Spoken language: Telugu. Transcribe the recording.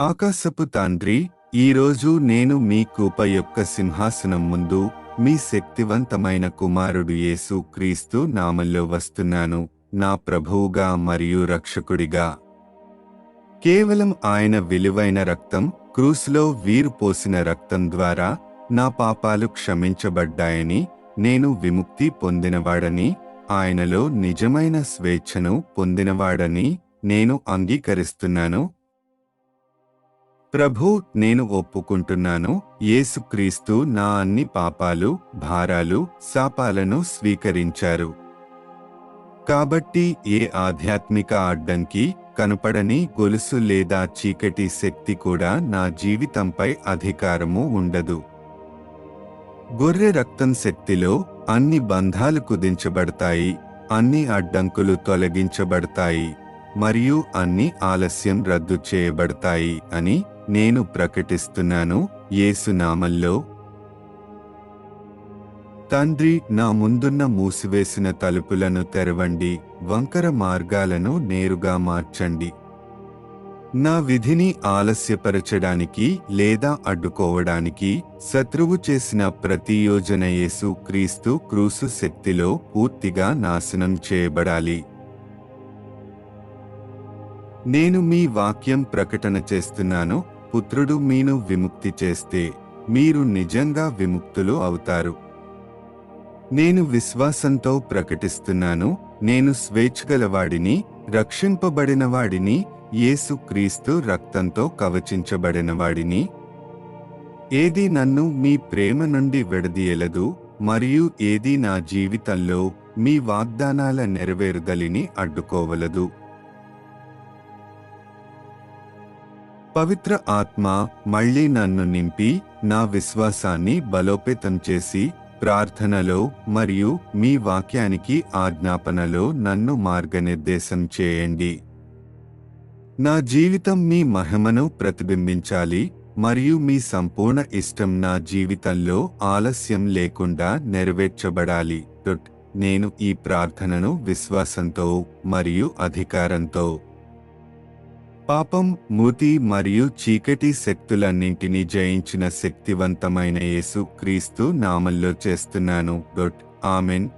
ఆకాశపు తండ్రి ఈరోజు నేను మీ కృప యొక్క సింహాసనం ముందు మీ శక్తివంతమైన కుమారుడు యేసు క్రీస్తు నామంలో వస్తున్నాను నా ప్రభువుగా మరియు రక్షకుడిగా. కేవలం ఆయన విలువైన రక్తం క్రూస్లో వీరు పోసిన రక్తం ద్వారా నా పాపాలు క్షమించబడ్డాయని నేను విముక్తి పొందినవాడని ఆయనలో నిజమైన స్వేచ్ఛను పొందినవాడని నేను అంగీకరిస్తున్నాను ప్రభు నేను ఒప్పుకుంటున్నాను. యేసుక్రీస్తు నా అన్ని పాపాలు భారాలు శాపాలను స్వీకరించారు. కాబట్టి ఏ ఆధ్యాత్మిక అడ్డంకి కనపడని గొలుసు లేదా చీకటి శక్తి కూడా నా జీవితంపై అధికారము ఉండదు. గొర్రె రక్తం శక్తిలో అన్ని బంధాలు కుదించబడతాయి అన్ని అడ్డంకులు తొలగించబడతాయి మరియు అన్ని ఆలస్యం రద్దు చేయబడతాయి అని నేను ప్రకటిస్తున్నాను ఏసునామల్లో తండ్రి నా ముందున్న మూసివేసిన తలుపులను తెరవండి వంకర మార్గాలను నేరుగా మార్చండి. నా విధిని ఆలస్యపరచడానికి లేదా అడ్డుకోవడానికి శత్రువు చేసిన ప్రతి యోజన యేసు క్రీస్తు క్రూసు శక్తిలో పూర్తిగా నాశనం చేయబడాలి. నేను మీ వాక్యం ప్రకటన చేస్తున్నాను పుత్రుడు మీను విముక్తి చేస్తే మీరు నిజంగా విముక్తులు అవుతారు. నేను విశ్వాసంతో ప్రకటిస్తున్నాను నేను స్వేచ్ఛగలవాడిని రక్షింపబడినవాడిని యేసు క్రీస్తు రక్తంతో కవచించబడినవాడిని. ఏది నన్ను మీ ప్రేమ నుండి విడదీయలదు మరియు ఏది నా జీవితంలో మీ వాగ్దానాల నెరవేరుదలిని అడ్డుకోవలదు. పవిత్ర ఆత్మ మళ్ళీ నన్ను నింపి నా విశ్వాసాన్ని బలోపేతం చేసి ప్రార్థనలో మరియు మీ వాక్యానికి ఆజ్ఞాపనలో నన్ను మార్గనిర్దేశం చేయండి. నా జీవితం మీ మహిమను ప్రతిబింబించాలి మరియు మీ సంపూర్ణ ఇష్టం నా జీవితంలో ఆలస్యం లేకుండా నెరవేర్చబడాలి. నేను ఈ ప్రార్థనను విశ్వాసంతో మరియు అధికారంతో పాపం మూతి మరియు చీకటి శక్తులన్నింటినీ జయించిన శక్తివంతమైన యేసు క్రీస్తు నామంలో చేస్తున్నాను. డొట్ ఆమెన్.